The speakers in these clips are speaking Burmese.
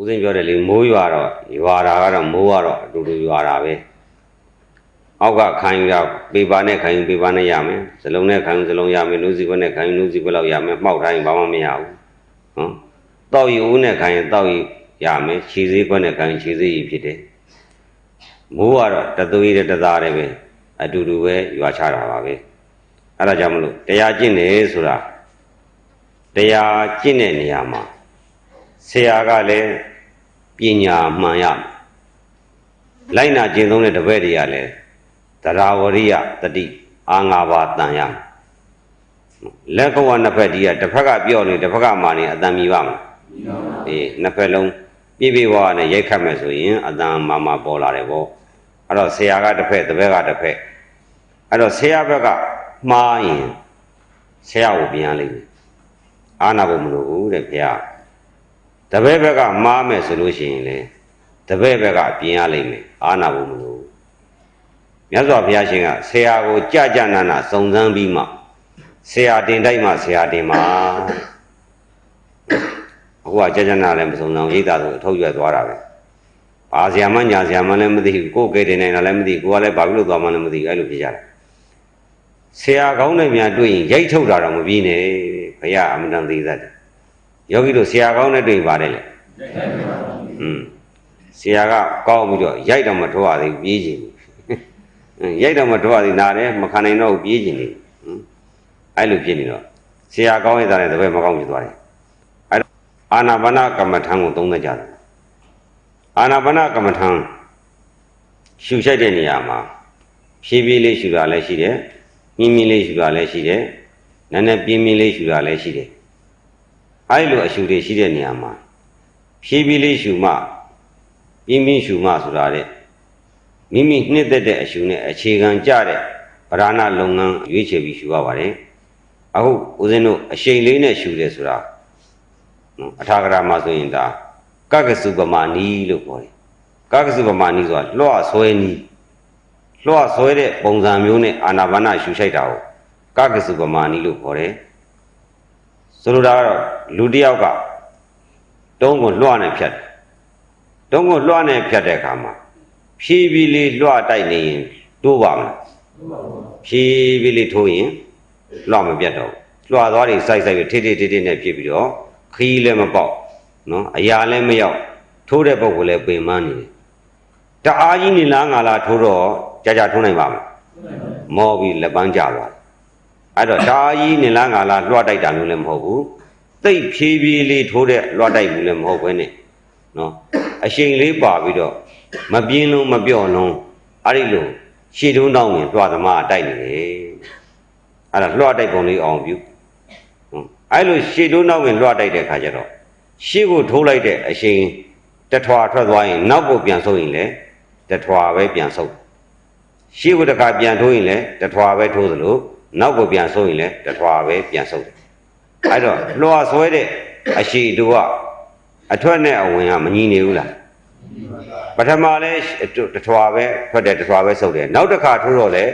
ဦးစင်းပြောတယ်လေမိုးရွာတော့ရွာတာကတော့မိုးကတော့အတူတူရွာတာပဲအောက်ကခံယူရပေပါနဲ့ခံယူပေပါနဲ့ရမယ်ဇလုံးနဲ့ခံယူဇလုံးရမယ်လူစီဘက်နဲ့ခံယူလူစီဘက်လောက်ရမယ်မှောက်ထားရင်ဘာမှမရဘူးဟမ်တောက်ယူဦးနဲ့ခံရင်တောက်ယူရမယ်ခြေစည်းခွက်နဲ့ခံရင်ခြေစည်းရည်ဖြစ်တယ်မိုးကတော့တသွေးတဲ့တသားတဲ့ပဲအတူတူပဲရွာချတာပါပဲအဲ့ဒါကြောင့်မလို့တရားကျင့်တယ်ဆိုတာတရားကျင့်တဲ့နေရာမှာ ဆရာကလည်းပညာမှန်ရမယ်လိုက်နာကျင့်သုံးတဲ့တပည့်တွေကလည်းတရားဝရိယတတိအာငါးပါးတန်ရမယ်လက်ကဝနှစ်ဖက်ဒီကတစ်ဖက်ကပြောနေတစ်ဖက်ကမာနေအတန်မြည်ပါမလားအေးနှစ်ဖက်လုံးပြည့်ပြည့်ဝဝနဲ့ရိုက်ခတ်မယ်ဆိုရင်အတန်မာမာပေါ်လာတယ်ပေါ့အဲ့တော့ဆရာကတစ်ဖက်တပည့်ကတစ်ဖက်အဲ့တော့ဆရာဘက်ကမှားရင်ဆရာကိုပြန်လိမ့်မယ်အာနာဖို့မလိုဘူးတဲ့ဗျာ တပည့်ဘက်ကမှားမယ်ဆိုလို့ရှိရင်လေတပည့်ဘက်ကအပြင်ရလိမ့်မယ်အာနာဖို့မလို့မြတ်စွာဘုရားရှင်ကဆရာကိုကြကြနာနာစုံစမ်းပြီးမှဆရာတင်တိုက်မှဆရာတင်မှာအခုကကြကြနာလည်းမစုံစမ်းရိတ်တာဆိုအထုတ်ရွက်သွားတာပဲဘာဆရာမညာဆရာမလည်းမသိဘူးကိုယ်ကဲတင်နေတာလည်းမသိဘူးကိုကလည်းဘာဖြစ်လို့သွားမှလည်းမသိဘူးအဲ့လိုဖြစ်ကြတာဆရာကောင်းတဲ့များတွေ့ရင်ရိုက်ထုတ်တာတော့မပြီးနဲ့ဘုရားအမှန်တန်သေးတတ်တယ် ယောဂီတို့ဆရာကောင်းနဲ့တွေ့ပါတယ်လေ။อืมဆရာကကောင်းပြီးတော့ရိုက်တော့မထွက်ရသေးဘူးပြေးချင်ဘူး။ရိုက်တော့မထွက်ရသေးနားတယ်မခံနိုင်တော့ဘူးပြေးချင်နေ။အဲ့လိုဖြစ်နေတော့ဆရာကောင်းရတဲ့တပည့်မကောင်းဖြစ်သွားတယ်။အဲ့အာနာပါနကမ္မထံကိုသုံးသက်ကြတယ်။အာနာပါနကမ္မထံရှူရှိုက်တဲ့နေရာမှာဖြည်းဖြည်းလေးရှူတာလည်းရှိတယ်။ညင်းညင်းလေးရှူတာလည်းရှိတယ်။နည်းနည်းပြင်းပြင်းလေးရှူတာလည်းရှိတယ်။ အဲ့လိုအရှုတွေရှိတဲ့နေရာမှာဖြည်းဖြည်းလေးရှုမှပြင်းပြင်းရှုမှဆိုတာတဲ့မိမိနှစ်သက်တဲ့အရှုနဲ့အခြေခံကြတဲ့ဗราဏလုပ်ငန်းရွေးချယ်ပြီးရှုရပါတယ်အခုဦးဇင်းတို့အရှိန်လေးနဲ့ရှုတယ်ဆိုတာနော်အထာဂရမှာဆိုရင်ဒါကကစုပမာနီလို့ခေါ်တယ်ကကစုပမာနီဆိုတာလွှတ်ဆွဲနီလွှတ်ဆွဲတဲ့ပုံစံမျိုးနဲ့အာနာပါနရှုရှိုက်တာကိုကကစုပမာနီလို့ခေါ်တယ် ဆိုလိုတာကတော့လူတစ်ယောက်ကတုံးကိုလွှတ်နဲ့ဖြတ်တယ်တုံးကိုလွှတ်နဲ့ဖြတ်တဲ့အခါမှာဖြည်းဖြည်းလေးလွှတ်တိုက်နေရင်တိုးပါမလားဖြည်းဖြည်းလေးထိုးရင်လွှတ်မပြတ်တော့ဘူးလွှတ်သွားတွေစိုက်စိုက်ပြီးထိထိထိထိနဲ့ဖြစ်ပြီးတော့ခီးလည်းမပေါက်နော်အရာလည်းမရောက်ထိုးတဲ့ပုဂ္ဂိုလ်လည်းပင်ပန်းနေတယ်တအားကြီးနေလားငါလားထိုးတော့ကြာကြာထိုးနိုင်ပါမလားမောပြီးလက်ပန်းကျသွားတယ် အဲ့တော့ဒါကြီးနေလားငါလားလွှတ်တိုက်တာမျိုးလည်းမဟုတ်ဘူးသိပ်ဖြည်းဖြည်းလေးထိုးတဲ့လွှတ်တိုက်ဘူးလည်းမဟုတ်ဘဲနဲ့နော်အရှိန်လေးပါပြီးတော့မပြင်းလုံးမပြော့လုံးအဲ့ဒီလိုရှည်တုံးတောင်းရင်လွှတ်သမားတိုက်နေတယ်အဲ့ဒါလွှတ်တိုက်ပုံလေးအောင်ပြုဟုတ်အဲ့လိုရှည်တုံးတောင်းရင်လွှတ်တိုက်တဲ့ခါကျတော့ရှေ့ကိုထိုးလိုက်တဲ့အရှိန်တထွာထွက်သွားရင်နောက်ကိုပြန်ဆုပ်ရင်လည်းတထွာပဲပြန်ဆုပ်ရှေ့ဘုတကပြန်ထိုးရင်လည်းတထွာပဲထိုးသလို နောက်ကိုပြန်ဆုပ်ရင်လည်းတထွာပဲပြန်ဆုပ်တယ်အဲ့တော့လွှာဆွဲတဲ့အရှိတူကအထွက်နဲ့အဝင်ကမညီနေဘူးလားပထမလဲတထွာပဲထွက်တယ်တထွာပဲဆုပ်တယ်နောက်တစ်ခါထိုးတော့လေ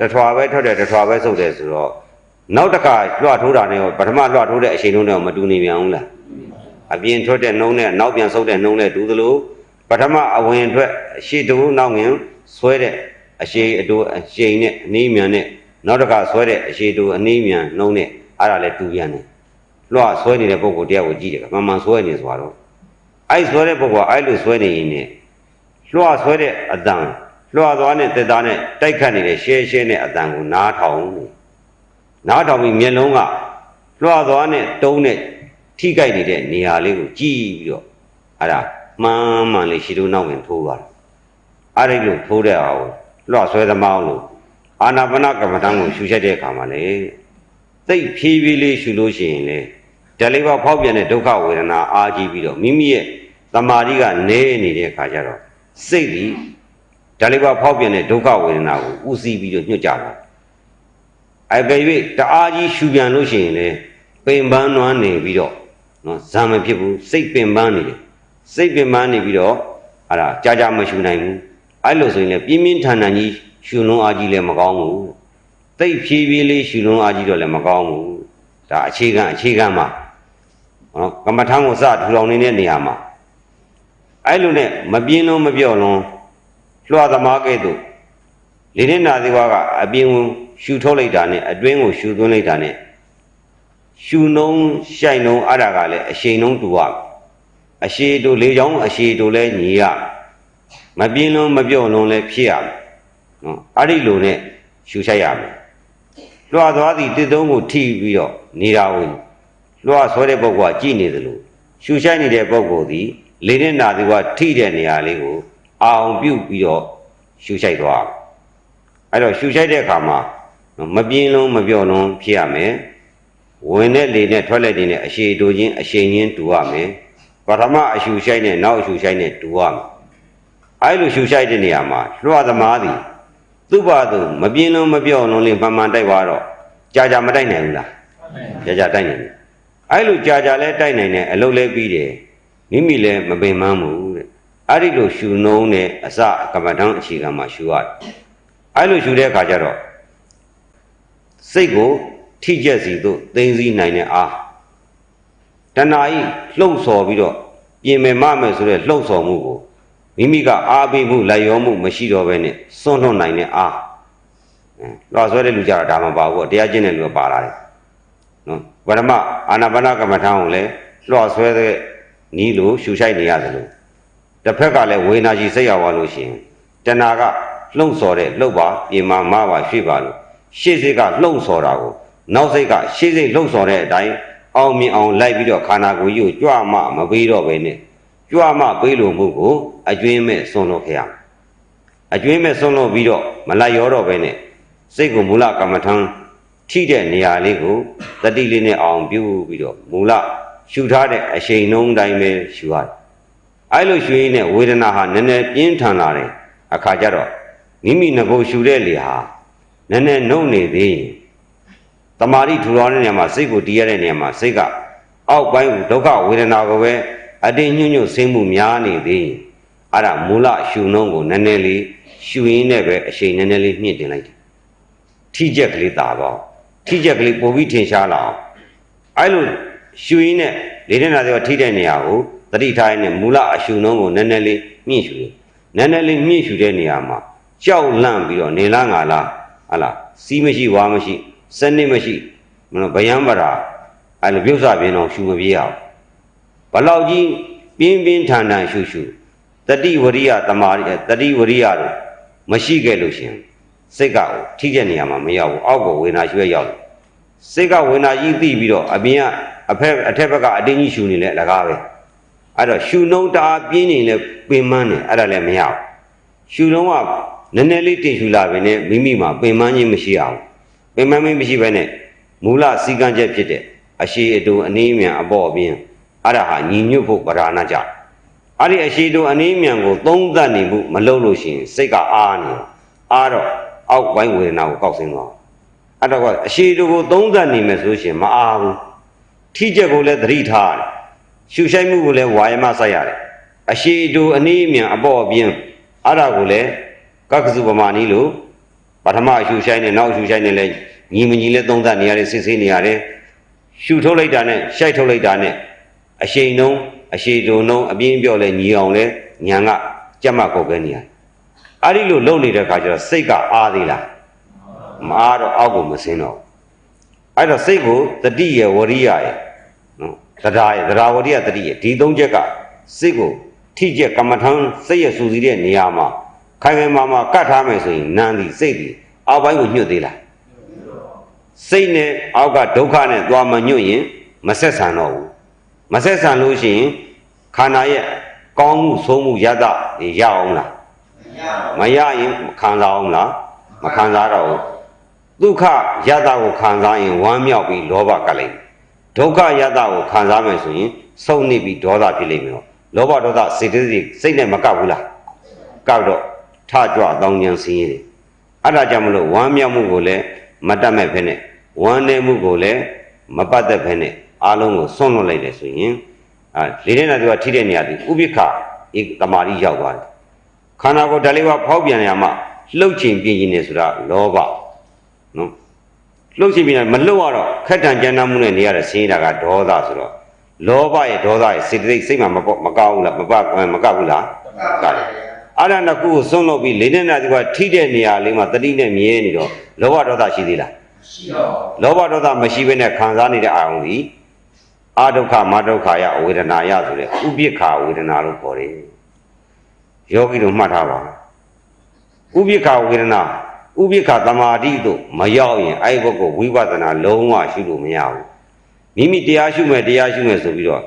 တထွာပဲထွက်တယ်တထွာပဲဆုပ်တယ်ဆိုတော့နောက်တစ်ခါလွှတ်ထိုးတာနဲ့ပထမလွှတ်ထိုးတဲ့အချိန်လုံးနဲ့မတူနေပြန်ဘူးလားအပြင်ထွက်တဲ့နှုံးနဲ့နောက်ပြန်ဆုပ်တဲ့နှုံးနဲ့တူသလိုပထမအဝင်ထွက်အရှိတူနောက်ငင်ဆွဲတဲ့အရှိအတူအရှိန်နဲ့အနည်းမြန်နဲ့ နောက်တစ်ခါဆွဲတဲ့အရှိတူအနည်းမြန်နှုံးနဲ့အဲ့ဒါလည်းတူပြန်တယ်လွှတ်ဆွဲနေတဲ့ပုံကိုတရားကိုကြည့်တယ်မှန်မှန်ဆွဲနေဆိုတော့အဲ့ဆွဲတဲ့ပုံကအဲ့လိုဆွဲနေရင်ねလွှတ်ဆွဲတဲ့အတန်လွှတ်သွားနဲ့တက်သားနဲ့တိုက်ခတ်နေတဲ့ရှဲရှဲနဲ့အတန်ကိုနားထောင်လို့နားထောင်ပြီးမျက်လုံးကလွှတ်သွားနဲ့တုံးနဲ့ထိကြိုက်နေတဲ့နေရာလေးကိုကြည့်ပြီးတော့အဲ့ဒါမှန်မှန်လေးရှိတော့နောက်ဝင်ထိုးသွားတယ်အဲ့ဒီလိုထိုးတဲ့အောင်လွှတ်ဆွဲသမားလို့ အာနာပါနကမ္မဋ္ဌာန်းကိုရှုချက်တဲ့အခါမှာလေသိပ်ဖြည်းဖြည်းလေးရှုလို့ရှိရင်လေဓာလေးပါဖောက်ပြန်တဲ့ဒုက္ခဝေဒနာအာကြည့်ပြီးတော့မိမိရဲ့တမာတိကနေနေတဲ့အခါကျတော့စိတ်ဒီဓာလေးပါဖောက်ပြန်တဲ့ဒုက္ခဝေဒနာကိုဥသိပြီးတော့ညှွတ်ကြတာအကယ်၍တအားကြီးရှုပြန်လို့ရှိရင်လေပင်ပန်းနွမ်းနေပြီးတော့နော်ဇံမဖြစ်ဘူးစိတ်ပင်ပန်းနေတယ်စိတ်ပင်ပန်းနေပြီးတော့အဲ့ဒါကြာကြာမရှုနိုင်ဘူးအဲ့လိုဆိုရင်လည်းပြင်းပြင်းထန်ထန်ကြီး ရှူလုံးအားကြီးလည်းမကောင်းဘူးတိတ်ဖြည်းဖြည်းလေးရှူလုံးအားကြီးတော့လည်းမကောင်းဘူးဒါအခြေခံအခြေခံမှာနော်ကမ္မထံကိုစထူထောင်နေတဲ့နေရာမှာအဲ့လိုနဲ့မပြင်းလုံးမပြော့လုံးလွှာသမားကဲ့သို့လေနဲ့နာသေးဝါကအပြင်ကိုရှူထုတ်လိုက်တာနဲ့အတွင်းကိုရှူသွင်းလိုက်တာနဲ့ရှူနှုံးရှိုက်နှုံးအဲ့ဒါကလည်းအရှိန်နှုံးတူရမယ်အရှိတူလေချောင်းအရှိတူလည်းညီရမပြင်းလုံးမပြော့လုံးလည်းဖြစ်ရမယ် နော်အဲ့ဒီလိုနဲ့ရှူရှိုက်ရမယ်လွှာသွားသည်တစ်သုံးကိုထိပြီးတော့နေတာကိုလွှာဆွဲတဲ့ပုဂ္ဂိုလ်ကကြည်နေသလိုရှူရှိုက်နေတဲ့ပုဂ္ဂိုလ်သည်လေနဲ့နာသည်ကထိတဲ့နေရာလေးကိုအာအောင်ပြုတ်ပြီးတော့ရှူရှိုက်သွားအဲ့တော့ရှူရှိုက်တဲ့အခါမှာမပြင်းလုံးမပြော့လုံးဖြစ်ရမယ်ဝင်တဲ့လေနဲ့ထွက်လက်တွေနဲ့အရှိတူချင်းအရှိန်ချင်းတူရမယ်ပထမအရှူရှိုက်နဲ့နောက်အရှူရှိုက်နဲ့တူရမယ်အဲ့လိုရှူရှိုက်တဲ့နေရာမှာလွှာသမားသည် သူ့ဘာသူမပြင်းလုံးမပြော့လုံးလေးမှန်မှန်တိုက်သွားတော့ကြာကြာမတိုက်နိုင်ဘူးလားကြာကြာတိုက်နိုင်တယ်အဲ့လိုကြာကြာလဲတိုက်နိုင်တယ်အလုပ်လဲပြီးတယ်မိမိလည်းမပင်ပန်းဘူးတဲ့အဲ့ဒီလိုရှူနှုံးနဲ့အစကမ္မထံအခြေခံမှာရှူရတယ်အဲ့လိုရှူတဲ့အခါကျတော့စိတ်ကိုထိကျက်စီသို့သိသိနိုင်တဲ့အားတဏှာဤလှုပ်ဆော်ပြီးတော့ပြင်မယ်မမယ်ဆိုတဲ့လှုပ်ဆော်မှုကို မိမိကအားပေးမှုလိုက်ရောမှုမရှိတော့ဘဲနဲ့စွန့်လွတ်နိုင်တဲ့အားအဲလွှာဆွဲတဲ့လူကြတော့ဒါမှမပါဘူးတရားကျင့်တဲ့လူကပါလာတယ်နော်ဗရမအာနာပါနကမ္မထံကိုလည်းလွှာဆွဲတဲ့နီးလို့ရှူရှိုက်နေရတယ်လို့တစ်ဖက်ကလည်းဝေနာကြီးစိတ်ရောက်သွားလို့ရှိရင်တဏှာကလှုပ်ဆော်တဲ့လှုပ်ပါပြင်မာမပါရွှေ့ပါလို့ရှေ့စိတ်ကလှုပ်ဆော်တာကိုနောက်စိတ်ကရှေ့စိတ်လှုပ်ဆော်တဲ့အတိုင်းအောင်မြင်အောင်လိုက်ပြီးတော့ခန္ဓာကိုယ်ကြီးကိုကြွမမပေးတော့ပဲနဲ့ ကြွမပေးလို့မှုကိုအကျွင်းမဲ့ဆွန့်လို့ခရအကျွင်းမဲ့ဆွန့်လို့ပြီးတော့မလိုက်ရောတော့ပဲနဲ့စိတ်ကိုမူလကမ္မထံထိတဲ့နေရာလေးကိုတတိလေးနဲ့အောင်ပြုပြီးတော့မူလရှူထားတဲ့အရှိန်နှုံးတိုင်းပဲရှူရတယ်အဲ့လိုရှူရင်းနဲ့ဝေဒနာဟာနည်းနည်းပြင်းထန်လာတယ်အခါကျတော့မိမိငကိုရှူတဲ့လေဟာနည်းနည်းနှုံနေသေးရင်တမာတိထူထောင်တဲ့နေရာမှာစိတ်ကိုတီးရတဲ့နေရာမှာစိတ်ကအောက်ပိုင်းကိုဒုက္ခဝေဒနာကိုပဲ အတင်းညွန့်ညွန့်ဆင်းမှုများနေသေးရင်အဲ့ဒါမူလရှူနှုံးကိုနည်းနည်းလေးရှူရင်းနဲ့ပဲအရှိန်နည်းနည်းလေးမြင့်တင်လိုက်တယ်ထိချက်ကလေးတာပေါ့ထိချက်ကလေးပိုပြီးထင်ရှားလာအောင်အဲ့လိုရှူရင်းနဲ့လေတဲ့နာတွေကထိတဲ့နေရာကိုတတိထားရင်းနဲ့မူလအရှူနှုံးကိုနည်းနည်းလေးမြင့်ရှူတယ်နည်းနည်းလေးမြင့်ရှူတဲ့နေရာမှာကြောက်လန့်ပြီးတော့နေလားငါလားဟလာစီးမရှိဝါမရှိစနစ်မရှိမလို့ဗျံပရာအဲ့လိုပြုတ်စပြင်းအောင်ရှူမပြေးအောင် ဘလောက်ကြီးပြင်းပြင်းထန်ထန်ရှူရှူတတိဝရိယတမာရိတတိဝရိယတို့မရှိခဲ့လို့ရှင်စိတ်ကထိတဲ့နေရာမှာမရောက်ဘူးအောက်ကိုဝေနာရွှဲရောက်တယ်စိတ်ကဝေနာကြီးသိပြီးတော့အပြင်ကအဖက်အထက်ဘက်ကအတင်းကြီးရှူနေလဲအလကားပဲအဲ့တော့ရှူနှုံးတအားပြင်းနေလဲပင်မန်းနေအဲ့ဒါလည်းမရဘူးရှူနှုံးကနည်းနည်းလေးတင်ရှူလာပဲနဲ့မိမိမှာပင်မန်းခြင်းမရှိအောင်ပင်မန်းမမရှိဘဲနဲ့မူလစီကံချက်ဖြစ်တဲ့အရှိအတူအနည်းမြန်အပေါ်အပြင် အဲ့ဒါဟာညီညွတ်ဖို့ပဓာနာကြအဲ့ဒီအရှိတူအနည်းမြန်ကိုသုံးသပ်နေမှုမလုပ်လို့ရှိရင်စိတ်ကအားနေအားတော့အောက်ပိုင်းဝေဒနာကိုကောက်ဆင်းသွားအဲ့တော့အရှိတူကိုသုံးသပ်နေမယ်ဆိုရှင်မအားဘူးထိချက်ကိုလည်းသတိထားရတယ်ရှုရှိုက်မှုကိုလည်းဝါယမစိုက်ရတယ်အရှိတူအနည်းမြန်အပေါ်အပြင်အဲ့ဒါကိုလည်းကကစုပမာနီလို့ပထမရှုရှိုက်နေနောက်ရှုရှိုက်နေလဲညီမညီလဲသုံးသပ်နေရတယ်စစ်ဆေးနေရတယ်ရှုထုတ်လိုက်တာနဲ့ရှိုက်ထုတ်လိုက်တာနဲ့ အရှိန်နှုံးအရှိတုံနှုံးအပြင်းပြော့လဲညီအောင်လဲညာကကြက်မကောက်ခဲနေရတယ်အဲ့ဒီလိုလုံနေတဲ့ခါကျတော့စိတ်ကအားသေးလားမအားတော့အောက်ကိုမစင်းတော့အဲ့တော့စိတ်ကိုတတိယဝရိယရဲ့နော်တရားရဲ့တရားဝရိယတတိယဒီသုံးချက်ကစိတ်ကိုထိကျက်ကမ္မထံစိတ်ရစူစီတဲ့နေရာမှာခိုင်ခိုင်မာမာကတ်ထားမယ်ဆိုရင်နန်းသည်စိတ်သည်အောက်ပိုင်းကိုညှို့သေးလားစိတ်နဲ့အောက်ကဒုက္ခနဲ့သွားမညွတ်ရင်မဆက်ဆံတော့ဘူး မဆက်ဆံလို့ရှိရင်ခန္ဓာရဲ့ကောင်းမှုဆိုးမှုရတ္တရအောင်လားမရရင်ခံစားအောင်လားမခံစားတော့ဘူးဒုက္ခရတ္တကိုခံစားရင်ဝမ်းမြောက်ပြီးလောဘကလိမ့်ဒုက္ခရတ္တကိုခံစားမယ်ဆိုရင်စုံနေပြီးဒေါသဖြစ်လိမ့်မယ်တော့လောဘဒေါသစိတ်တည်းစိတ်နဲ့မကပ်ဘူးလားကပ်တော့ထကြွတောင်းကျန်စင်းရည်အဲ့ဒါကြောင့်မလို့ဝမ်းမြောက်မှုကိုလည်းမတတ်မဲ့ဖြစ်နဲ့ဝမ်းနေမှုကိုလည်းမပတ်သက်ဖြစ်နဲ့ အားလုံးကိုဆွန့်လွတ်လိုက်တယ်ဆိုရင်အာလေတဲ့နာသူကထိတဲ့နေရာဒီဥပိ္ပခဧတမာရီရောက်သွားတယ်ခန္ဓာကိုယ်ဓာလေးပါဖောက်ပြန်ရမှလှုပ်ချင်ပြင်းခြင်းနေဆိုတာလောဘနော်လှုပ်ချင်ပြင်းမလှုပ်ရတော့ခက်တန်ကြမ်းတမ်းမှုနဲ့နေရတဲ့ဆင်းရဲတာကဒေါသဆိုတော့လောဘရဲ့ဒေါသရဲ့စေတသိက်စိတ်မှာမပေါ့မကောက်ဘူးလားမပမကောက်ဘူးလားကပါတယ်ဗျာအဲ့ဒါနှစ်ခုကိုစွန့်လို့ပြီးလေးနဲ့နာဒီကထိတဲ့နေရာလေးမှာတတိနဲ့မြဲနေတော့လောဘဒေါသရှိသေးလားရှိတော့လောဘဒေါသမရှိဘဲနဲ့ခံစားနေတဲ့အာရုံဒီ အာဒုက္ခမဒုက္ခယဝေဒနာယဆိုတဲ့ဥပိ္ပခဝေဒနာလို့ခေါ်တယ်ယောဂီတို့မှတ်ထားပါဥပိ္ပခဝေဒနာဥပိ္ပခသမာဓိတို့မရောက်ရင်အဲ့ဒီဘက်ကိုဝိပဿနာလုံးဝရှုလို့မရဘူးမိမိတရားရှုမယ်တရားရှုမယ်ဆိုပြီးတော့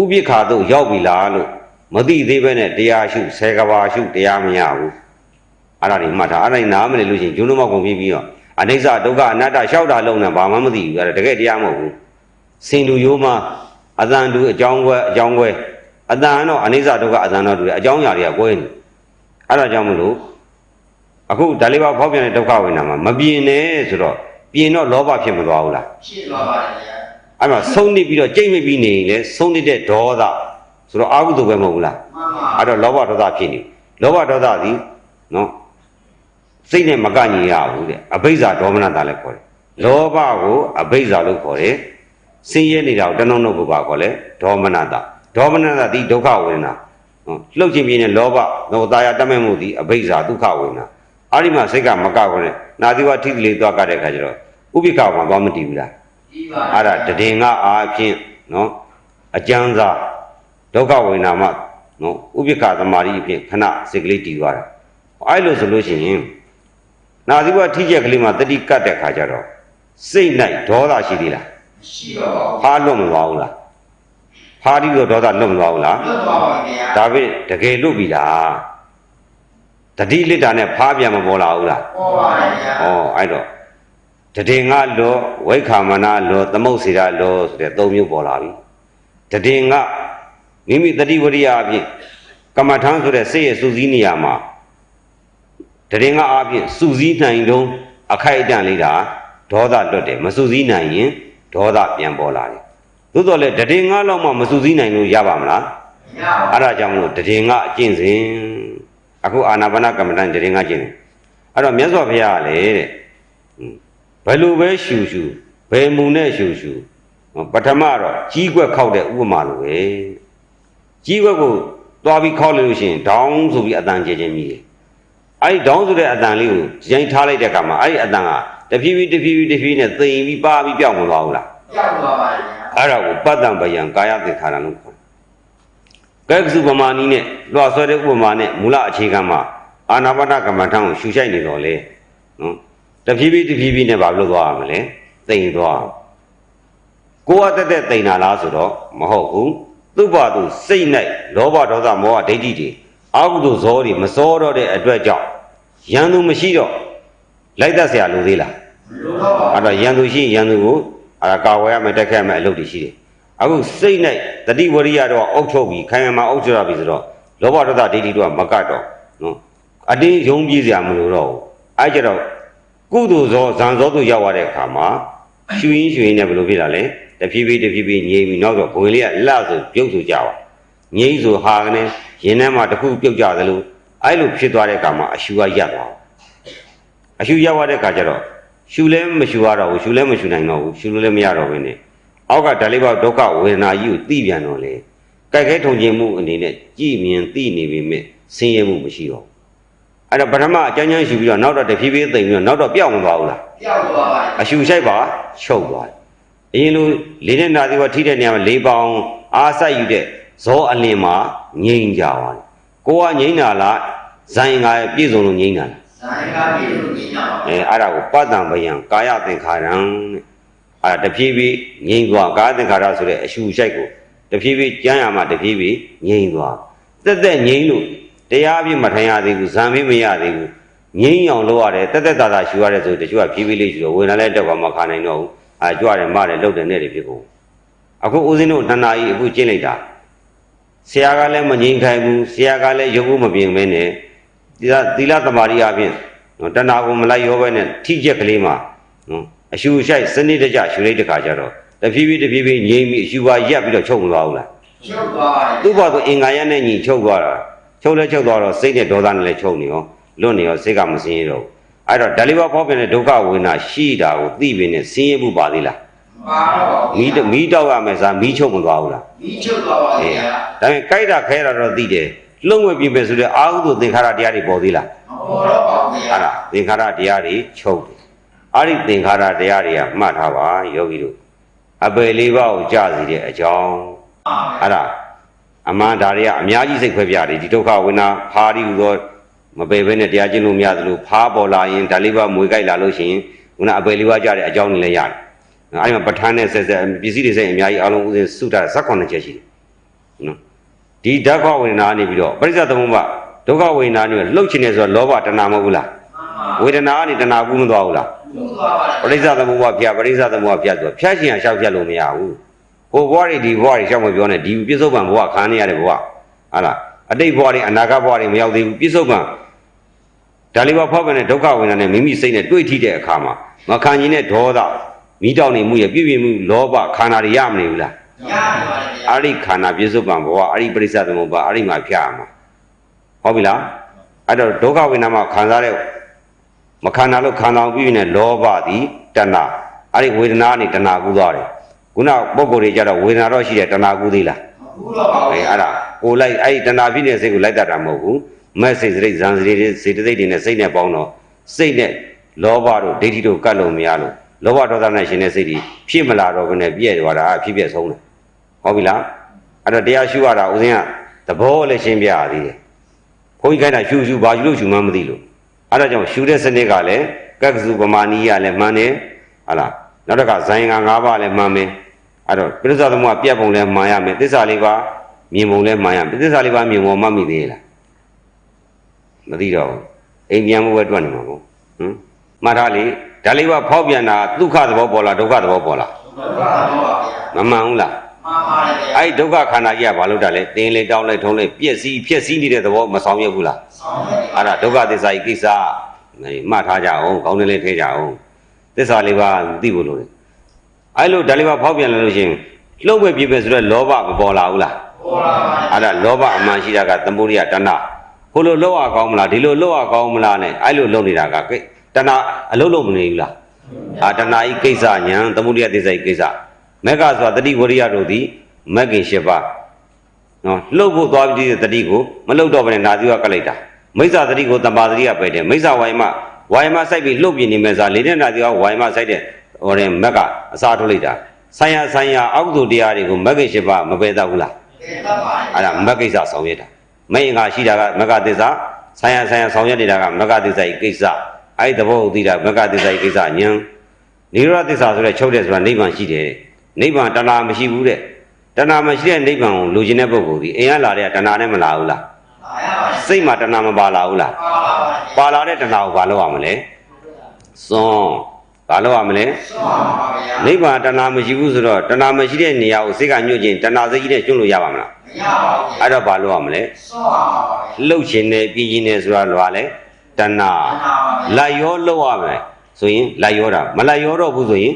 ဥပိ္ပခတို့ရောက်ပြီလားလို့မသိသေးဘဲနဲ့တရားရှုဆယ်ကဘာရှုတရားမရဘူးအဲ့ဒါတွေမှတ်ထားအဲ့ဒါတွေနားမလည်လို့ရှိရင်ဂျုံလုံးမကုန်ပြီးပြီးတော့အနိစ္စဒုက္ခအနတ္တလျှောက်တာလုံးနဲ့ဘာမှမသိဘူးအဲ့ဒါတကယ်တရားမဟုတ်ဘူး စင်လူရိုးမှာအတန်တူအကြောင်းကွဲအကြောင်းကွဲအတန်တော့အနိစ္စဒုက္ခအတန်တော့တူတယ်အကြောင်းအရာတွေကကွဲနေအဲ့ဒါကြောင့်မလို့အခုဒါလေးပါဖောက်ပြန်တဲ့ဒုက္ခဝေဒနာမှာမပြင်းနဲ့ဆိုတော့ပြင်းတော့လောဘဖြစ်မသွားဘူးလားဖြစ်သွားပါတယ်ဗျာအဲ့မှာဆုံးနေပြီးတော့ကြိတ်မိပြီးနေရင်လေဆုံးနေတဲ့ဒေါသဆိုတော့အာဟုတုပဲမဟုတ်ဘူးလားမှန်ပါအဲ့တော့လောဘဒေါသဖြစ်နေလောဘဒေါသသည်နော်စိတ်နဲ့မကညီရဘူးတဲ့အဘိဇ္ဇာဒေါမနတာလည်းခေါ်တယ်လောဘကိုအဘိဇ္ဇာလို့ခေါ်တယ် စင်းရဲနေတာကိုတဏှုံနှုတ်ကိုပါခေါ်လဲဒေါမနတာဒေါမနတာသည်ဒုက္ခဝေဒနာနော်လှုပ်ခြင်းပြင်းတဲ့လောဘနောတာယတတ်မဲ့မှုသည်အဘိဇ္ဇာဒုက္ခဝေဒနာအဲ့ဒီမှာစိတ်ကမကခေါ်နဲ့နာသီဝထိကလေးသွားကတဲ့ခါကျတော့ဥပိ္ပခမှာသွားမတည်ဘူးလားဒီပါအဲ့ဒါတည်ငါအားဖြင့်နော်အကျမ်းစာဒုက္ခဝေဒနာမနော်ဥပိ္ပခသမารိအဖြစ်ခဏစိတ်ကလေးတည်သွားတာအဲ့လိုဆိုလို့ရှိရင်နာသီဘထိချက်ကလေးမှာတတိကတ်တဲ့ခါကျတော့စိတ်၌ဒေါသရှိသေးလား ရှိတော့ဖားလွတ်မသွားဘူးလားဖားပြီးတော့ဒေါသလွတ်မသွားဘူးလားလွတ်သွားပါဗျာဒါဖြင့်တကယ်လွတ်ပြီလားတတိလစ်တာနဲ့ဖားပြန်မပေါ်လာဘူးလားပေါ်ပါတယ်ဗျာဩအဲ့တော့တတိငါလောဝိခာမနာလောသမုတ်စေရလောဆိုတဲ့သုံးမျိုးပေါ်လာပြီတတိငါမိမိတတိဝရိယအဖြစ်ကမ္မထမ်းဆိုတဲ့စိတ်ရဲ့စူးစီးနေရာမှာတတိငါအဖြစ်စူးစီးနိုင်တော့အခိုက်အတန့်လေးတာဒေါသလွတ်တယ်မစူးစီးနိုင်ရင် ဒေါသပြန်ပေါ်လာတယ်သို့တော်လည်းတတိငါလောက်မှမစူးစီးနိုင်လို့ရပါမလားရပါအဲ့ဒါကြောင့်မလို့တည်ငါအကျင့်စဉ်အခုအာနာပါနကမ္မဋ္ဌာန်းတည်ငါကျင့်တယ်အဲ့တော့မြတ်စွာဘုရားကလေတဲ့ဟွန်းဘယ်လိုပဲရှူရှူဘယ်မူနဲ့ရှူရှူဟောပထမတော့ကြီးကွက်ခောက်တဲ့ဥပမာလိုပဲကြီးကွက်ကိုသွားပြီးခောက်လိုက်လို့ရှိရင်ဒေါင်းဆိုပြီးအတန်ကျဲကျဲမြည်တယ်အဲ့ဒီဒေါင်းဆိုတဲ့အတန်လေးကိုကြိုင်ထားလိုက်တဲ့အခါမှာအဲ့ဒီအတန်က တဖြည်းဖြည်းတဖြည်းဖြည်းတဖြည်းနဲ့သိမ်ပြီးပါပြီးပြောင်းမသွားဘူးလား ရောက်သွားပါတယ်ဗျာ အဲ့ဒါကိုပတ္တံပယံကာယသင်္ခါရလို့ခေါ်တယ်ကဲကစုပမာနီးနဲ့လွှတ်ဆွဲတဲ့ဥပမာနဲ့မူလအခြေခံမှာအာနာပါနကမ္မထံကိုရှူရှိုက်နေတော့လေနော်တဖြည်းဖြည်းတဖြည်းဖြည်းနဲ့ဘာလို့သွားရမလဲသိမ့်သွားအောင်ကိုယ်အတက်တက်သိမ့်တာလားဆိုတော့မဟုတ်ဘူးသူ့ဘာသူစိတ်၌လောဘဒေါသမောဟဒိဋ္ဌိတွေအာဟုတုဇောတွေမစောတော့တဲ့အတွက်ကြောင့်ရန်သူမရှိတော့လိုက်တတ်เสียလို့သေးလား လို့တော့ပါ အဲ့တော့ရန်သူရှိရင်ရန်သူကိုအဲ့ဒါကာဝယ်ရမယ်တက်ခတ်ရမယ်အလုပ်တွေရှိတယ်အခုစိတ်နဲ့တတိဝရိယတော့အုပ်ချုပ်ပြီးခိုင်ရမှာအုပ်ချုပ်ရပြီဆိုတော့လောဘဒေါသဒိဋ္ဌိတို့ကမကတ်တော့နော်အတင်းယုံကြည်စရာမလိုတော့ဘူးအဲ့ကြတော့ကုသိုလ်သောဇံသောသူရောက်ရတဲ့အခါမှာရှူရင်းရှူရင်းနဲ့ဘယ်လိုဖြစ်လာလဲတဖြည်းဖြည်းတဖြည်းဖြည်းငြိမ်ပြီးနောက်တော့ဘဝင်လေးကလှဆိုပြုတ်ဆိုကြပါငြိမ်ဆိုဟာကနေရင်ထဲမှာတစ်ခုပြုတ်ကြသလိုအဲ့လိုဖြစ်သွားတဲ့အခါမှာအရှူကရပ်သွားအရှူရပ်သွားတဲ့အခါကျတော့ ရှူလဲမရှူရတော့ဘူးရှူလဲမရှူနိုင်တော့ဘူးရှူလို့လည်းမရတော့ဘဲနဲ့အောက်ကဓာလေးပေါက်ဒုက္ခဝေဒနာကြီးကိုသိပြန်တော့လေကြိုက်ခဲထုံခြင်းမှုအနေနဲ့ကြည်မြင်သိနေပေမဲ့ဆင်းရဲမှုမရှိတော့ဘူးအဲ့တော့ပထမအကျဉ်းချင်းရှူပြီးတော့နောက်တော့တဖြည်းဖြည်းသိမ့်ပြီးတော့နောက်တော့ပြောက်မသွားဘူးလားရောက်သွားပါတယ်အရှူဆိုင်ပါချုပ်သွားတယ်အရင်လိုလေးနဲ့နာသီဝထိတဲ့နေရာမှာလေးပေါင်အားဆိုင်ယူတဲ့ဇောအလင်းမှာငြိမ်ကြသွားတယ်ကိုကငြိမ်တာလားဇိုင်ကပြည့်စုံလို့ငြိမ်တာလား ဇာတိကပြည့်လို့ညင်ရပါအဲအဲ့ဒါကိုပတ္တံပယံကာယသင်္ခါရံတဲ့အဲ့ဒါတဖြည်းဖြည်းငြိမ့်သွားကာယသင်္ခါရဆိုတဲ့အရှူရှိုက်ကိုတဖြည်းဖြည်းကျမ်းရမှာတဖြည်းဖြည်းငြိမ့်သွားတက်တက်ငြိမ့်လို့တရားအပြည့်မထိုင်ရသေးဘူးဇံမေးမရသေးဘူးငြိမ့်အောင်လုပ်ရတယ်တက်တက်တာတာရှူရတယ်ဆိုတချို့ကဖြည်းဖြည်းလေးရှူတော့ဝေဒနာလည်းတက်သွားမှခါနိုင်တော့ဘူးအဲကြွရတယ်မတယ်လှုပ်တယ်နဲ့တွေဖြစ်ကုန်အခုဦးဇင်းတို့တဏှာကြီးအခုကျင့်လိုက်တာဆရာကလည်းမငြိမ့်ခိုင်းဘူးဆရာကလည်းရုပ်ကိုမပြင်မဲနဲ့ သီလသီလသမารိအပြင်နော်တဏှာကိုမလိုက်ရောပဲနဲ့ထိချက်ကလေးမှာနော်အရှူရှိုက်စနစ်တကျရှူလိုက်တဲ့ခါကျတော့တဖြည်းဖြည်းတဖြည်းဖြည်းငြိမ့်ပြီးအရှူပါရက်ပြီးတော့ချုပ်မသွားဘူးလားချုပ်သွားပါတယ်သူ့ဘာသူအင်္ဂါရက်နဲ့ညီချုပ်သွားတာချုပ်လဲချုပ်သွားတော့စိတ်နဲ့ဒေါသနဲ့လည်းချုပ်နေရောလွတ်နေရောစိတ်ကမစင်းရတော့ဘူးအဲ့တော့ဓာလိဘဖောက်ပြန်တဲ့ဒုက္ခဝေဒနာရှိတာကိုသိပြီးနဲ့စင်းရမှုပါသေးလားမပါတော့မီးတမီးတောက်ရမယ်စားမီးချုပ်မသွားဘူးလားမီးချုပ်သွားပါအေးဗျာဒါပေမဲ့ကြိုက်တာခဲတာတော့သိတယ် လှုပ်ဝဲပြပဲဆိုတဲ့အာဟုသို့သင်္ခါရတရားတွေပေါ်သေးလားဘောတော့ပါဗျာအဲ့ဒါသင်္ခါရတရားတွေချုပ်တယ်အဲ့ဒီသင်္ခါရတရားတွေကမှတ်ထားပါယောဂီတို့အပယ်လေးပါးကိုကြစီတဲ့အကြောင်းအဲ့ဒါအမှန်ဒါတွေကအများကြီးစိတ်ခွဲပြတယ်ဒီဒုက္ခဝိနာဖာရီဟူသောမပယ်ဘဲနဲ့တရားကျင့်လို့မရသလိုဖားပေါ်လာရင်ဒါလေးပါမွေကြိုက်လာလို့ရှိရင်ခုနအပယ်လေးပါးကြတဲ့အကြောင်းတွေလည်းရတယ်အဲ့ဒီမှာပဋ္ဌာန်းနဲ့ဆက်ဆက်ပစ္စည်းတွေဆက်အများကြီးအလုံးဥစဉ်စုတာ18ချက်ရှိတယ်နော် ဒီဓက္ခဝိနာကနေပြီးတော့ပရိစ္ဆေသမုပ္ပါဒုက္ခဝိနာနေလှုပ်ချင်တယ်ဆိုတော့လောဘတဏှာမဟုတ်ဘူးလားဝေဒနာကနေတဏှာကူးမသွားဘူးလားဘူးသွားပါပရိစ္ဆသမုပ္ပါဖြတ်ပရိစ္ဆသမုပ္ပါဖြတ်ဆိုဖြတ်ချင်အောင်ရှောက်ဖြတ်လို့မရဘူးဟိုဘဝတွေဒီဘဝတွေရှောက်မပြောနဲ့ဒီပြစ္ဆုတ်ပံဘဝခံနေရတဲ့ဘဝဟာလားအတိတ်ဘဝတွေအနာဂတ်ဘဝတွေမရောက်သေးဘူးပြစ္ဆုတ်ပံဒါလေးပါဖောက်ပြန်တဲ့ဒုက္ခဝေဒနာနဲ့မိမိစိတ်နဲ့တွေ့ထိတဲ့အခါမှာမခံကျင်တဲ့ဒေါသမိတောင်နေမှုရဲ့ပြည့်ပြည့်မှုလောဘခန္ဓာတွေရမနေဘူးလား ရနေပါလေဗျာအဲ့ဒီခန္ဓာပြစ္ဆုတ်ပံဘဝအဲ့ဒီပရိစ္ဆသမုပ္ပါအဲ့ဒီမှာဖြတ်ရမှာဟုတ်ပြီလားအဲ့တော့ဒုက္ခဝေဒနာမှာခံစားတဲ့မခန္ဓာလို့ခန္ဓာကိုပြီးပြီနဲ့လောဘသည်တဏှာအဲ့ဒီဝေဒနာကနေတဏှာကူးသွားတယ်ခုနပုံကိုယ်တွေကြတော့ဝေဒနာတော့ရှိတယ်တဏှာကူးသေးလားဘူးတော့ပါအဲဗျာအဲ့ဒါကိုလိုက်အဲ့ဒီတဏှာဖြစ်နေတဲ့စိတ်ကိုလိုက်တတ်တာမဟုတ်ဘူးမက်စိတ်စိတ်ဇန်စိတ်တွေစေတသိက်တွေနဲ့စိတ်နဲ့ပေါင်းတော့စိတ်နဲ့လောဘတို့ဒိဋ္ဌိတို့ကတ်လို့မရလို့လောဘဒေါသနဲ့ရှင်တဲ့စိတ်တွေဖြစ်မလာတော့ဘဲနဲ့ပြည့်သွားတာအဖြစ်ပြည့်ဆုံးတယ် ဟုတ်ပြီလားအဲ့တော့တရားရှုရတာဦးဇင်းကသဘောလည်းရှင်းပြရသေးတယ်ဘုန်းကြီးခိုင်းတာရှုရှုဘာရှုလို့ရှုမှန်းမသိလို့အဲ့ဒါကြောင့်ရှုတဲ့စနစ်ကလည်းကက္ကစုပမာဏီယလည်းမှန်တယ်ဟာလားနောက်တစ်ခါဇိုင်ငံ၅ပါးလည်းမှန်မယ်အဲ့တော့ပြစ္ဆာသမုပ္ပါပြတ်ပုံလည်းမှန်ရမယ်သစ္စာလေးပါးမြင်ပုံလည်းမှန်ရမယ်သစ္စာလေးပါးမြင်ပုံမှတ်မိသေးလားမသိတော့ဘူးအိမ်ပြန်မှုပဲတွက်နေမှာပေါ့ဟမ်မှတ်ထားလေဒါလေးပါးဖောက်ပြန်တာဒုက္ခသဘောပေါ်လားဒုက္ခသဘောပေါ်လားဘုရားတော့ပါဗျာမမှန်ဘူးလားမှန်ပါတယ်ဗျာ အဲ့ဒီဒုက္ခခန္ဓာကြီးကဘာလို့တာလဲတင်းလေးတောင်းလိုက်ထုံးလိုက်ပြည့်စည်ဖြစ်စည်းနေတဲ့သဘောမဆောင်ရွက်ဘူးလားဆောင်းနေအဲ့ဒါဒုက္ခသစ္စာကြီးကိစ္စအဲမှတ်ထားကြအောင်ကောင်းတယ်လေးထဲကြအောင်သစ္စာလေးပါးသိဖို့လိုတယ်အဲ့လိုဓာတ်လေးပါးဖောက်ပြန်လာလို့ရှိရင်လှုပ်ပဲပြည့်ပဲဆိုတော့လောဘမပေါ်လာဘူးလားပေါ်လာပါအဲ့ဒါလောဘအမှန်ရှိတာကသမုဒိယတဏှဟိုလိုလှုပ်ရကောင်းမလားဒီလိုလှုပ်ရကောင်းမလားနဲ့အဲ့လိုလှုပ်နေတာကကိတဏှအလုံးလုံးမနေဘူးလားအာတဏှဤကိစ္စညာသမုဒိယသစ္စာဤကိစ္စမက္ခဆိုတာတတိဝရိယတို့သည် မဂ္ဂင်၈ပါးနော်လှုပ်ဖို့သွားပြီးတဲ့တတိကိုမလှုပ်တော့ဘဲနဲ့နာသီဝကလိုက်တာမိစ္ဆာတတိကိုတမ္ပါတတိကပဲတယ်မိစ္ဆာဝိုင်မဝိုင်မစိုက်ပြီးလှုပ်ပြနေမဲ့စားလေးနဲ့နာသီဝဝိုင်မစိုက်တဲ့ဟိုရင်မက်ကအစားထုတ်လိုက်တာဆိုင်ရာဆိုင်ရာအောက်သို့တရားတွေကိုမဂ္ဂင်၈ပါးမပယ်တတ်ဘူးလားတယ်တတ်ပါတယ်အဲ့ဒါမဂ္ဂိစ္စဆောင်ရွက်တာမယင်္ဂါရှိတာကမဂ္ဂသစ္စာဆိုင်ရာဆိုင်ရာဆောင်ရွက်နေတာကမဂ္ဂသစ္စာဤကိစ္စအဲ့ဒီသဘောကိုသိတာမဂ္ဂသစ္စာဤကိစ္စဉာဏ်နိရောဓသစ္စာဆိုတဲ့ချုပ်တဲ့ဆိုတာနိဗ္ဗာန်ရှိတယ်နိဗ္ဗာန်တဏှာမရှိဘူးတဲ့ တဏှာမရှိတဲ့နိဗ္ဗာန်ကိုလိုချင်တဲ့ပုဂ္ဂိုလ်ဒီအိမ်ကလာတဲ့တဏှာနဲ့မလာဘူးလားလာရပါတယ်စိတ်မှာတဏှာမပါလာဘူးလားပါလာပါတယ်ပါလာတဲ့တဏှာကိုဘာလုပ်ရမလဲစွန်းဘာလုပ်ရမလဲဆောင်းပါဗျာနိဗ္ဗာန်တဏှာမရှိဘူးဆိုတော့တဏှာမရှိတဲ့နေရာကိုစိတ်ကညှို့ခြင်းတဏှာစိတ်ကြီးနဲ့ကျွလို့ရပါမလားမရပါဘူးအဲ့တော့ဘာလုပ်ရမလဲဆောင်းပါဗျာလှုပ်ခြင်းနဲ့ပြင်းခြင်းနဲ့ဆိုတာလွာလဲတဏှာတဏှာပါဗျာလိုက်ရောလှုပ်ရမယ်ဆိုရင်လိုက်ရောတာမလိုက်ရောတော့ဘူးဆိုရင်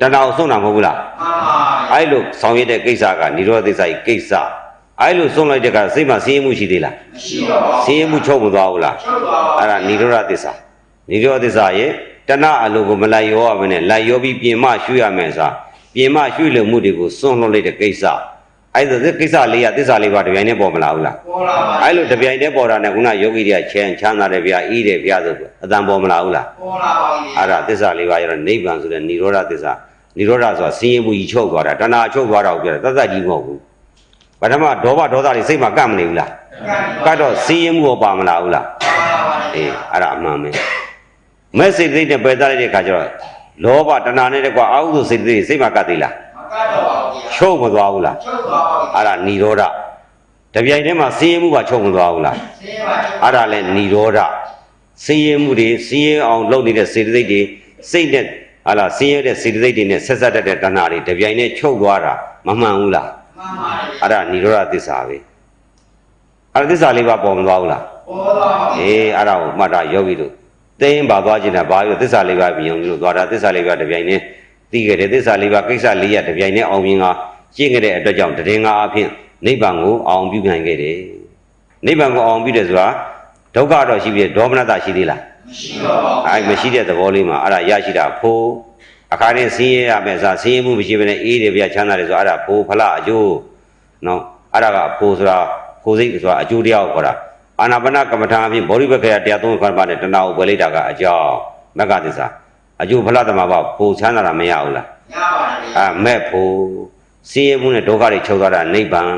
တဏှာကိုစွန့်တာမဟုတ်ဘူးလား မှန်ပါဗျာ အဲ့လိုဆောင်ရွက်တဲ့ကိစ္စကនិရောဓသစ္စာကြီးကိစ္စအဲ့လိုစွန့်လိုက်တဲ့ကစိတ်မှာစည်ရင်မှုရှိသေးလား မရှိတော့ပါ စည်ရင်မှုချုပ်မသွားဘူးလား ချုပ်သွားပါ အဲ့ဒါនិရောဓသစ္စာនិရောဓသစ္စာရဲ့တဏှာအလိုကိုမလိုက်ရောရမနဲ့လိုက်ရောပြီးပြင်မရှုရမယ်စာပြင်မရှုလို့မှုတွေကိုစွန့်လွတ်လိုက်တဲ့ကိစ္စ အဲ့ဒါကိစ္စလေးကသစ္စာလေးပါတစ်ပြိုင်တည်းပေါ်မလာဘူးလားပေါ်လာပါအဲ့လိုတပြိုင်တည်းပေါ်တာနဲ့ခုနယောဂီတွေကချမ်းချမ်းသာတယ်ဗျာအေးတယ်ဗျာဆိုအတန်ပေါ်မလာဘူးလားပေါ်လာပါပြီအဲ့ဒါသစ္စာလေးပါးရတော့နိဗ္ဗာန်ဆိုတဲ့និရောဓသစ္စာនិရောဓဆိုတာဆင်းရဲမှုကြီးချုပ်သွားတာတဏှာချုပ်သွားတာကိုပြောတာတသက်ကြီးမဟုတ်ဘူးပထမဒေါဘဒေါသတွေစိတ်မှာကပ်မနေဘူးလားကပ်တော့ဆင်းရဲမှုရောပါမလာဘူးလားပေါ်လာပါလေအေးအဲ့ဒါအမှန်ပဲမဲ့စိတ်သိတဲ့ပယ်သလိုက်တဲ့ခါကျတော့လောဘတဏှာနဲ့တကွာအာဟုသောစိတ်သိစိတ်မှာကပ်သေးလားမကတော့ပါဘူးဗျာ ချုပ်မသွားဘူးလားအဲ့ဒါဏိရောဓတပြိုင်တည်းမှာစင်းရဲမှုကချုပ်မသွားဘူးလားအဲ့ဒါလည်းဏိရောဓစင်းရဲမှုတွေစင်းရဲအောင်လုပ်နေတဲ့စေတသိက်တွေစိတ်နဲ့ဟာလားစင်းရဲတဲ့စေတသိက်တွေနဲ့ဆက်ဆက်တတ်တဲ့တဏှာတွေတပြိုင်တည်းချုပ်သွားတာမမှန်ဘူးလားမှန်ပါဘူးအဲ့ဒါဏိရောဓသစ္စာပဲအဲ့ဒါသစ္စာလေးပါပေါ်မသွားဘူးလားပေါ်ပါဘူးအေးအဲ့ဒါကိုမှတ်တာယောဂီတို့သိရင်ပါသွားခြင်းနဲ့ဘာလို့သစ္စာလေးပါမြင်လို့သွားတာသစ္စာလေးပါတပြိုင်တည်း သိခဲ့တယ်သစ္စာလေးပါကိစ္စလေးရတပြိုင်နဲ့အောင်မြင်ကရှင်းခဲ့တဲ့အတွက်ကြောင့်တည်ငါအဖြစ်နိဗ္ဗာန်ကိုအောင်ပြုနိုင်ခဲ့တယ်နိဗ္ဗာန်ကိုအောင်ပြုတယ်ဆိုတာဒုက္ခတော့ရှိပြီဒေါမနတရှိသေးလားမရှိတော့ပါဘူးအဲမရှိတဲ့သဘောလေးမှာအဲ့ဒါရရှိတာဖိုးအခါနဲ့ဆင်းရဲရမယ်စားဆင်းရဲမှုမရှိဘဲနဲ့အေးတယ်ဗျချမ်းသာတယ်ဆိုအဲ့ဒါဘိုးဖလားအကျိုးနော်အဲ့ဒါကဘိုးဆိုတာကိုယ်စိတ်ဆိုတာအကျိုးတရားကိုခေါ်တာအာနာပါနကမ္မထာအဖြစ်ဘောဓိပက္ခယတရားသုံးခါပါနဲ့တဏှာကိုပယ်လိုက်တာကအကြောင်းမက္ကသစ္စာ အကျိုးဖလားသမဘာဘိုးချမ်းသာတာမရဘူးလားရပါတယ်ဗျာအမဲ့ဖို့ဆင်းရဲမှုနဲ့ဒုက္ခတွေချုပ်သွားတာနိဗ္ဗာန်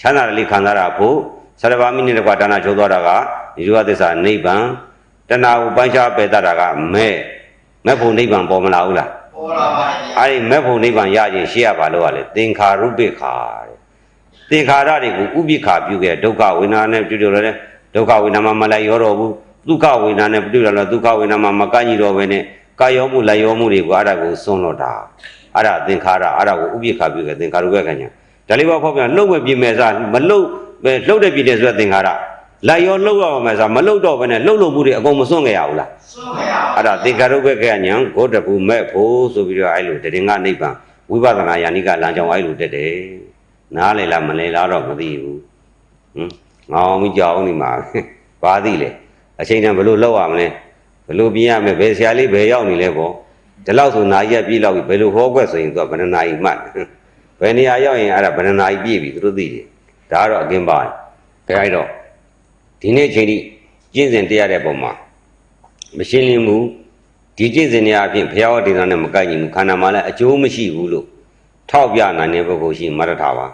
ချမ်းသာတယ်လေးခံစားတာဖို့ဆရဗာမိနစ်တကွာတဏှာချုပ်သွားတာကဒီလိုသစ္စာနိဗ္ဗာန်တဏှာကိုပိုင်းခြားပယ်တတ်တာကမဲ့မဲ့ဖို့နိဗ္ဗာန်ပေါ်မလာဘူးလားပေါ်လာပါတယ်ဗျာအဲ့ဒီမဲ့ဖို့နိဗ္ဗာန်ရခြင်းရှိရပါလို့ကလေသင်္ခါရုပ္ပခာတဲ့သင်္ခါရတွေကိုဥပိ္ပခာပြုခဲ့ဒုက္ခဝေဒနာနဲ့ပြုလို့လည်းဒုက္ခဝေဒနာမှမလိုက်ရောတော့ဘူးဒုက္ခဝေဒနာနဲ့ပြုလို့လည်းဒုက္ခဝေဒနာမှမကန့်ညီတော့ဘဲနဲ့ ကာယောမှုလိုက်ရောမှုတွေကိုအဲ့ဒါကိုစွန့်လို့တာအဲ့ဒါသင်္ခါရအဲ့ဒါကိုဥပိ္ပခာပြုခဲ့သင်္ခါရုပ္ပခာညာဒါလေးပါဖောက်ပြန်လှုပ်မဲ့ပြင်မဲ့စားမလှုပ်ပဲလှုပ်တဲ့ပြင်တဲ့ဆိုတဲ့သင်္ခါရလိုက်ရောလှုပ်ရအောင်မဲ့စားမလှုပ်တော့ဘဲနဲ့လှုပ်လို့မှုတွေအကုန်မစွန့်ခဲ့ရဘူးလားစွန့်ခဲ့ရပါအဲ့ဒါသင်္ခါရုပ္ပကညာဂေါတပူမဲ့ဖို့ဆိုပြီးတော့အဲ့လိုတရင်ကနိဗ္ဗာန်ဝိပဿနာယာနိကလမ်းကြောင်းအဲ့လိုတက်တယ်နားလေလားမလဲလားတော့မသိဘူးဟင်ငောင်းပြီးကြောင်းနေမှာဘာသိလဲအချိန်တန်ဘယ်လိုလောက်ရမလဲ ဘယ်လိုပြင်းရမလဲဘယ်ဆရာလေးဘယ်ရောက်နေလဲပေါ့ဒီလောက်ဆိုနာရက်ပြည့်လောက်ပြီဘယ်လိုဟောကွက်ဆိုရင်သူကဘယ်နှနာရီမှတ်ဘယ်နေရာရောက်ရင်အဲ့ဒါဘယ်နှနာရီပြည့်ပြီသူတို့သိတယ်ဒါကတော့အကင်းပါတယ်ဒါကြိုက်တော့ဒီနေ့အချိန်ထိကျင့်စဉ်တရားတဲ့ပုံမှာမရှင်းလင်းဘူးဒီကျင့်စဉ်တွေအပြင်ဘုရားဝတ္တေသနဲ့မကိုက်ညီဘူးခန္ဓာမှာလည်းအကျိုးမရှိဘူးလို့ထောက်ပြနိုင်တဲ့ပုဂ္ဂိုလ်ရှိမရထားပါ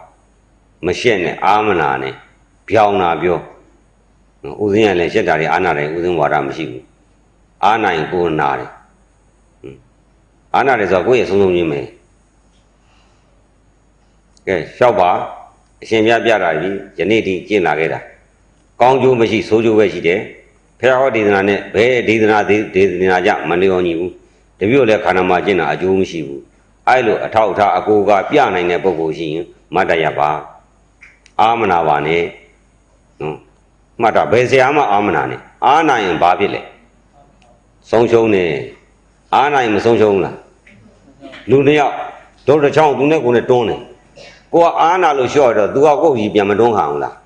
မရှက်နဲ့အာမနာနဲ့ပြောင်းတာပြောနော်ဥစဉ်ကလည်းရှက်တာတွေအာနာတယ်ဥစဉ်ဝါဒမရှိဘူး အာနိုင်ကိုနာတယ်ဟွန်းအာနာတယ်ဆိုတော့ကိုယ့်ရဲ့ဆုံးဆုံးချင်းပဲကဲလျှောက်ပါအရှင်မြတ်ပြတာကြီးယနေ့ဒီကျင့်လာခဲ့တာကောင်းကျိုးမရှိဆိုးကျိုးပဲရှိတယ်ဖះဟောဒေသနာနဲ့ဘယ်ဒေသနာဒေဒေသနာကြမလျော်ညီဘူးတပြို့လည်းခန္ဓာမှာကျင့်တာအကျိုးမရှိဘူးအဲ့လိုအထောက်အထားအကိုကပြနိုင်တဲ့ပုဂ္ဂိုလ်ရှိရင်မတ်တရပါအာမနာပါနဲ့နော်မှတ်တာဘယ်ဆရာမှအာမနာနဲ့အာနိုင်ရင်ဘာဖြစ်လဲ ဆုံးရှုံးနေအာနိုင်မဆုံးရှုံးလားလူနှစ်ယောက်တို့တစ်ချောင်းသူနဲ့ကိုယ်နဲ့တွန်းတယ်ကိုကအာနာလို့လျှော့တော့ तू ကကိုယ့်ကြီးပြန်မတွန်းခံဘူးလား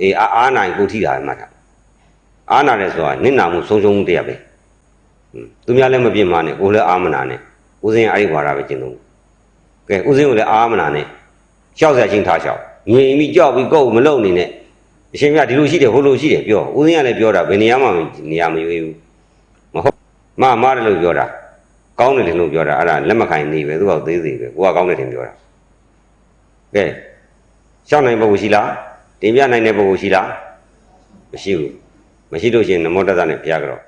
အေးအာအာနိုင်ကိုထိတာပဲမှတ်တာအာနာတယ်ဆိုတာနင့်နာမှုဆုံးရှုံးမှုတရားပဲဟွန်းသူများလည်းမပြင်းမနဲ့ကိုယ်လည်းအာမနာနဲ့ဦးစင်းအဲ့ဒီဘွာရပဲကျင့်သုံးကဲဦးစင်းကိုလည်းအာမနာနဲ့ရှောက်ဆက်ချင်းထားရှောက်ငြိမ်ပြီးကြောက်ပြီးကိုယ်မလုံနေနဲ့အရှင်မြတ်ဒီလိုရှိတယ်ဟိုလိုရှိတယ်ပြောဦးစင်းကလည်းပြောတာဘယ်နေရာမှနေရာမရွေးဘူးမဟုတ် မမားတယ်လို့ပြောတာကောင်းတယ်တယ်လို့ပြောတာအဲ့ဒါလက်မခံနေပဲသူကသေးသေးပဲကိုကကောင်းတယ်တယ်ပြောတာကဲရှောက်နိုင်ပုဂ္ဂိုလ်ရှိလားတင်ပြနိုင်တဲ့ပုဂ္ဂိုလ်ရှိလားမရှိဘူးမရှိလို့ရှိရင်နမောတသနဲ့ဘုရားကတော့